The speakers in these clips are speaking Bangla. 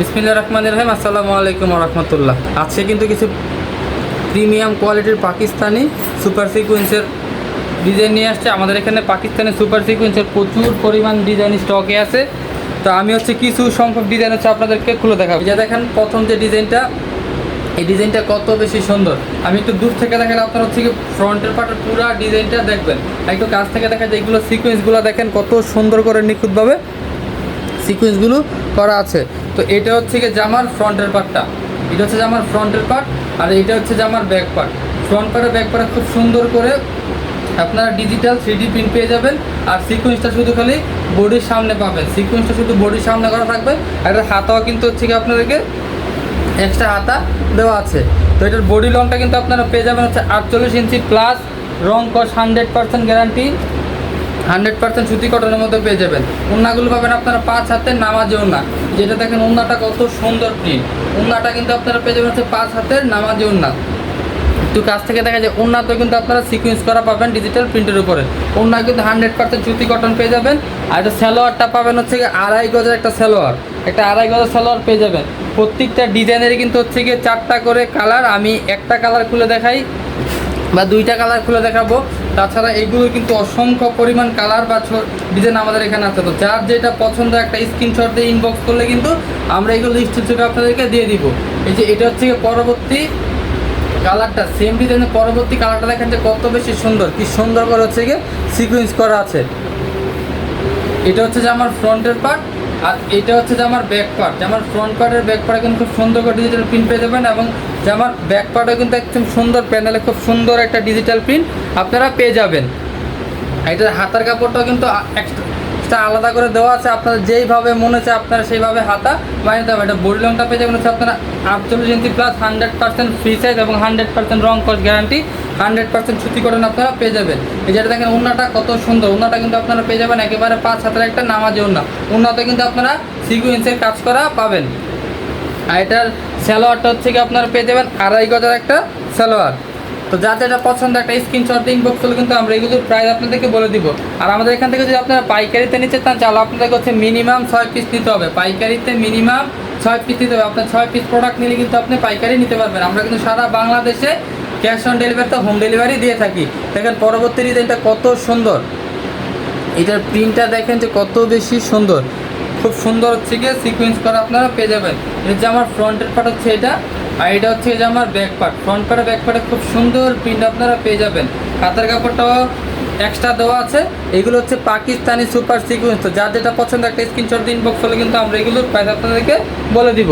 বিসমিল্লা রহমান রহিম, আসসালামু আলাইকুম রহমতুল্লাহ। আজকে কিন্তু কিছু প্রিমিয়াম কোয়ালিটির পাকিস্তানি সুপার সিকুয়েন্সের ডিজাইন নিয়ে আসছে। আমাদের এখানে পাকিস্তানি সুপার সিকুয়েন্সের প্রচুর পরিমাণ ডিজাইন স্টকে আছে। তো আমি হচ্ছে কিছু সংখ্যক ডিজাইন হচ্ছে আপনাদেরকে খুলে দেখাবো। যা দেখেন, প্রথম যে ডিজাইনটা, এই ডিজাইনটা কত বেশি সুন্দর। আমি একটু দূর থেকে দেখালে আপনার হচ্ছে কি ফ্রন্টের পার্টের পুরো ডিজাইনটা দেখবেন। একটু কাছ থেকে দেখা যায় এগুলো সিকোয়েন্সগুলো দেখেন কত সুন্দর করে নিখুঁতভাবে সিকোয়েন্সগুলো করা আছে। তো এটা হচ্ছে গিয়ে জামার ফ্রন্টের পার্টটা এটা হচ্ছে জামার ফ্রন্টের পার্ট আর এটা হচ্ছে জামার ব্যাক পার্ট ফ্রন্ট পার্টের ব্যাক পার্টে খুব সুন্দর করে আপনারা ডিজিটাল থ্রি ডি প্রিন্ট পেয়ে যাবেন, আর সিকোয়েন্সটা শুধু খালি বডির সামনে পাবেন। সিকোয়েন্সটা শুধু বডির সামনে করা থাকবে এটার হাতাও কিন্তু হচ্ছে কি আপনাদেরকে এক্সট্রা হাতা দেওয়া আছে। তো এটার বডি লংটা কিন্তু আপনারা পেয়ে যাবেন হচ্ছে আটচল্লিশ ইঞ্চি প্লাস রং cost hundred percent guarantee hundred percent সুতি কটনের মধ্যে পেয়ে যাবেন। উন্নাগুলো পাবেন আপনারা পাঁচ হাতের নামাজে উন্না। যেটা দেখেন উন্নাটা কত সুন্দর প্রিন্ট উন্নাটা কিন্তু আপনারা পেয়ে যাবেন হচ্ছে পাঁচ হাতের নামাজে উন্না। একটু কাছ থেকে দেখা যায় উন্নাতে কিন্তু আপনারা সিকুয়েন্স করা পাবেন ডিজিটাল প্রিন্টের উপরে। উন্না কিন্তু হান্ড্রেড পার্সেন্ট সুতি কটন পেয়ে যাবেন। আর এটা স্যালোয়ারটা পাবেন হচ্ছে আড়াই গজের একটা স্যালোয়ার একটা আড়াই গজের স্যালোয়ার পেয়ে যাবেন। প্রত্যেকটা ডিজাইনেরই কিন্তু হচ্ছে গিয়ে চারটা করে কালার। আমি একটা কালার খুলে দেখাই বা দুইটা কালার খুলে দেখাবো। তাছাড়া এগুলো কিন্তু অসংখ্য পরিমাণ কালার বা ডিজাইন আমাদের এখানে আছে। তো যার যেটা পছন্দ একটা স্ক্রিনশট দিয়ে ইনবক্স করলে কিন্তু আমরা এগুলো লিস্ট হিসেবে আপনাদেরকে দিয়ে দিব। এই যে এটা হচ্ছে পরবর্তী কালারটা সেম ডিজাইনের পরবর্তী কালারটা দেখেন যে কত বেশি সুন্দর, কি সুন্দর করে হচ্ছে গিয়ে সিকুয়েন্স করা আছে। এটা হচ্ছে যে আমার ফ্রন্টের পার্ট আর এটা হচ্ছে যে আমার ব্যাক পার্ট আমার ফ্রন্ট পার্টের ব্যাক পার্টে কিন্তু খুব সুন্দর করে ডিজিটাল প্রিন্ট পেয়ে যাবেন এবং যে আমার ব্যাক পার্টও কিন্তু একদম সুন্দর প্যানেলে খুব সুন্দর একটা ডিজিটাল প্রিন্ট আপনারা পেয়ে যাবেন। এটার হাতার কাপড়টাও কিন্তু এক্সট্রা আলাদা করে দেওয়া আছে, আপনারা যেইভাবে মনে হচ্ছে আপনারা সেইভাবে হাতা বানিয়ে দেবেন এটা বডি লংটা পেয়ে যাবেন হচ্ছে আপনারা আটচল্লিশ inch plus hundred percent free size এবং হান্ড্রেড পার্সেন্ট রং কস্ট গ্যারান্টি হান্ড্রেড পার্সেন্ট সুতি কটন আপনারা পেয়ে যাবেন। এই যেটা দেখেন উন্নাটা কত সুন্দর উন্নাটা কিন্তু আপনারা পেয়ে যাবেন একেবারে পাঁচ হাতের একটা নামাজে উন্না উন্নাতে কিন্তু আপনারা সিকুয়েন্সের কাজ করা পাবেন। আর এটার স্যালোয়ারটা হচ্ছে কি আপনারা পেয়ে যাবেন আড়াই গজার একটা স্যালোয়ার তো যা যেটা পছন্দ, একটা স্ক্রিনশট দিয়ে ইনবক্স কিন্তু আমরা এগুলোর প্রাইস আপনাদেরকে বলে দিব। আর আমাদের এখান থেকে যদি আপনারা পাইকারিতে নিতে চান, তাহলে আপনাদেরকে হচ্ছে মিনিমাম ছয় পিস নিতে হবে। পাইকারিতে মিনিমাম ছয় পিস নিতে হবে। আপনার ছয় পিস প্রোডাক্ট নিলে কিন্তু আপনি পাইকারি নিতে পারবেন। আমরা কিন্তু সারা বাংলাদেশে ক্যাশ অন ডেলিভারি তো হোম ডেলিভারি দিয়ে থাকি। দেখেন পরবর্তী ডিজাইনটা কত সুন্দর। এটার প্রিন্টটা দেখেন যে কত বেশি সুন্দর। খুব সুন্দর হচ্ছে গিয়ে সিকোয়েন্স করা আপনারা পেয়ে যাবেন। এটা যে আমার ফ্রন্টের পার্ট হচ্ছে এটা। আর এটা হচ্ছে যে আমার ব্যাক পার্ট ফ্রন্ট পার্টে ব্যাক পার্টে খুব সুন্দর প্রিন্ট আপনারা পেয়ে যাবেন। হাতের কাপড়টাও এক্সট্রা দেওয়া আছে। এগুলো হচ্ছে পাকিস্তানি সুপার সিকোয়েন্স তো যার যেটা পছন্দ, একটা স্ক্রিনশট দিন বক্স হলে কিন্তু আমরা এগুলোর প্রাইস আপনাদেরকে বলে দিব।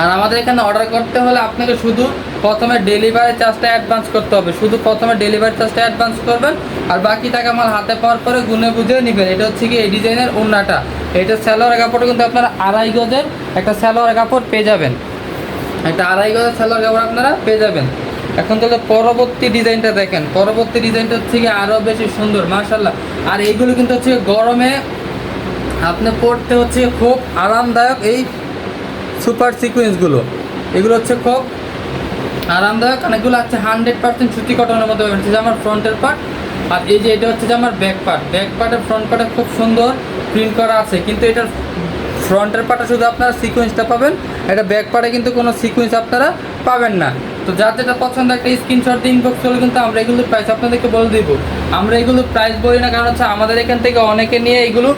আর আমাদের এখানে অর্ডার করতে হলে আপনাকে শুধু প্রথমে ডেলিভারি চার্জটা অ্যাডভান্স করতে হবে। শুধু প্রথমে ডেলিভারি চার্জটা অ্যাডভান্স করবেন। আর বাকি টাকা মাল হাতে পাওয়ার পরে গুনে বুঝে নেবেন। এটা হচ্ছে কি এই ডিজাইনের ওড়নাটা। এটা স্যালোয়ার কাপড় কিন্তু আপনারা আড়াই গজের একটা স্যালোয়ার কাপড় পেয়ে যাবেন। একটা আড়াই গজের সালোয়ার কাপড় আপনারা পেয়ে যাবেন। এখন তাহলে পরবর্তী ডিজাইনটা দেখেন। পরবর্তী ডিজাইনটা হচ্ছে কি আরও বেশি সুন্দর মার্শাল্লাহ আর এইগুলো কিন্তু হচ্ছে গরমে আপনি পড়তে হচ্ছে খুব আরামদায়ক এই সুপার সিকুয়েন্সগুলো। এগুলো হচ্ছে খুব আরামদায়ক, আর এগুলো হচ্ছে হান্ড্রেড পার্সেন্ট সুতি কটনের মধ্যে পাবেন। যে আমার ফ্রন্টের পার্ট। আর এই যে এটা হচ্ছে যে আমার ব্যাক পার্ট। ব্যাক পার্টের ফ্রন্ট পার্টে খুব সুন্দর প্রিন্ট করা আছে। কিন্তু এটার ফ্রন্টের পার্টে শুধু আপনারা সিকুয়েন্সটা পাবেন এটা ব্যাক পার্টে কিন্তু কোনো সিকুয়েন্স আপনারা পাবেন না। তো যার যেটা পছন্দ, একটা স্ক্রিনশট দিয়ে ইনবক্স করলে কিন্তু আমরা এগুলোর প্রাইস আপনাদেরকে বলে দিব। আমরা এগুলো প্রাইস বলি না, কারণ হচ্ছে আমাদের এখান থেকে অনেকে নিয়ে এগুলো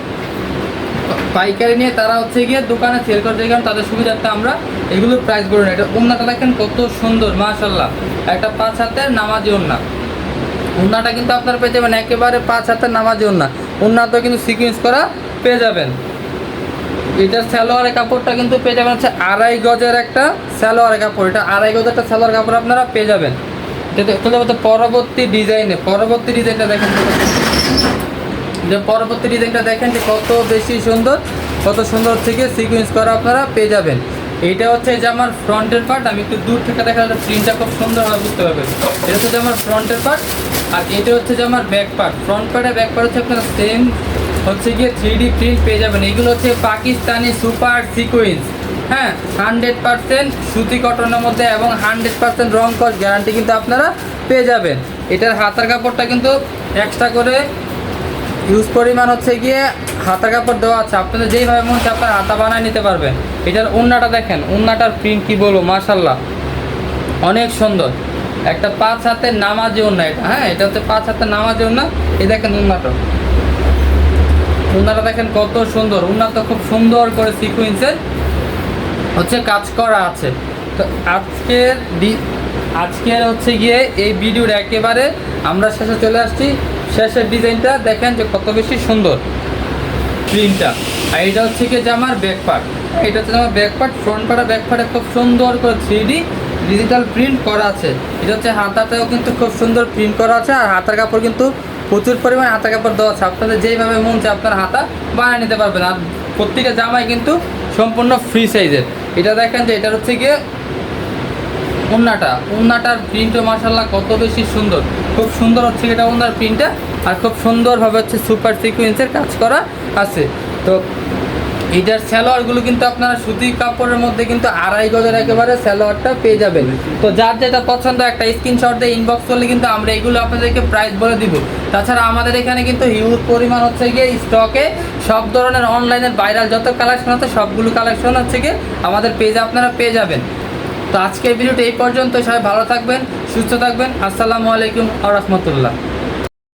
পাইকারি নিয়ে তারা হচ্ছে গিয়ে দোকানে সেল করতে কারণ তাদের সুবিধার্থে আমরা এগুলো প্রাইস বলি না। এটা উন্নাটা দেখেন কত সুন্দর মাশাল্লাহ একটা পাঁচ হাতের নামাজি উন্না উন্নাটা কিন্তু আপনারা পেয়ে যাবেন একেবারে পাঁচ হাতের নামাজি উন্না উন্নাতেও কিন্তু সিকুয়েন্স করা পেয়ে যাবেন। এটার সালোয়ারের কাপড়টা কিন্তু পেয়ে যাবেন হচ্ছে আড়াই গজের একটা সালোয়ারের কাপড়। এটা আড়াই গজের একটা সালোয়ার কাপড় আপনারা পেয়ে যাবেন। এটা পরবর্তী ডিজাইনে। পরবর্তী ডিজাইনটা দেখেন। যে পরবর্তী ডিজাইনটা দেখেন যে কত বেশি সুন্দর, কত সুন্দর থেকে সিকুয়েন্স করা আপনারা পেয়ে যাবেন। এইটা হচ্ছে যে আমার ফ্রন্টের পার্ট আমি একটু দূর থেকে দেখালে প্রিন্টটা খুব সুন্দরভাবে বুঝতে পারবেন। এটা হচ্ছে আমার ফ্রন্টের পার্ট আর এটা হচ্ছে যে আমার ব্যাক পার্ট ফ্রন্ট পার্টে ব্যাক পার্ট হচ্ছে আপনারা সেম হচ্ছে গিয়ে থ্রি প্রিন্ট পেয়ে যাবেন। এগুলো হচ্ছে পাকিস্তানি সুপার সিকুয়েন্স হ্যাঁ হান্ড্রেড পার্সেন্ট সুতি কটনের মধ্যে এবং হান্ড্রেড পার্সেন্ট রং কস গ্যারান্টি কিন্তু আপনারা পেয়ে যাবেন। এটার হাতার কাপড়টা কিন্তু এক্সট্রা করে ইউজ পরিমাণ হচ্ছে গিয়ে হাতা কাপড় দেওয়া আছে। আপনাদের যেইভাবে মনে হচ্ছে আপনার হাতা বানায় নিতে পারবেন। এটার উন্নাটা দেখেন উন্নাটার প্রিন্ট কী বলব মাশাল্লাহ অনেক সুন্দর। একটা পাঁচ হাতের নামাজি উন্না এটা হ্যাঁ এটা হচ্ছে পাঁচ হাতের নামাজি উন্না এই দেখেন উন্নাটা উন্নাটা দেখেন কত সুন্দর। উন্নাটা খুব সুন্দর করে সিকুয়েন্সের হচ্ছে কাজ করা আছে। তো আজকের আজকের হচ্ছে গিয়ে এই ভিডিওর একেবারে আমরা শেষে চলে আসছি। শেষের ডিজাইনটা দেখেন যে কত বেশি সুন্দর। প্রিন্টটা। আর এটা হচ্ছে গিয়ে যে আমার ব্যাক পার্ট এটা হচ্ছে আমার back part front part back পার্টে খুব সুন্দর করে থ্রি ডিজিটাল প্রিন্ট করা আছে। এটা হচ্ছে হাতাতেও কিন্তু খুব সুন্দর প্রিন্ট করা আছে আর হাতার কাপড় কিন্তু প্রচুর পরিমাণে হাতা কাপড় দেওয়া আছে। আপনাদের যেইভাবে মন চায় আপনার হাতা বানিয়ে নিতে পারবেন। আর প্রত্যেকটা জামাই কিন্তু সম্পূর্ণ ফ্রি সাইজের এটা দেখেন যে এটা হচ্ছে গিয়ে উন্নাটা উন্নাটার প্রিন্টও মার্শাল্লাহ কত বেশি সুন্দর। খুব সুন্দর হচ্ছে এটা উন্নার প্রিন্টটা আর খুব সুন্দরভাবে হচ্ছে সুপার সিকুয়েন্সের কাজ করা আছে। তো এইটার স্যালোয়ারগুলো কিন্তু আপনারা সুতি কাপড়ের মধ্যে কিন্তু আড়াই গজের একেবারে স্যালোয়ারটা পেয়ে যাবেন। তো যার যেটা পছন্দ একটা স্ক্রিনশট দিয়ে ইনবক্স করলে কিন্তু আমরা এগুলো আপনাদেরকে প্রাইস বলে দিব। তাছাড়া আমাদের এখানে কিন্তু হিউজ পরিমাণ হচ্ছে গিয়ে স্টকে সব ধরনের অনলাইনের ভাইরাল যত কালেকশন আছে, সবগুলো কালেকশন হচ্ছে গিয়ে আমাদের পেজে আপনারা পেয়ে যাবেন। তো আজকের ভিডিওটা এই পর্যন্ত, সবাই ভালো থাকবেন, সুস্থ থাকবেন। আসসালামু আলাইকুম আ রহমতুল্লাহ।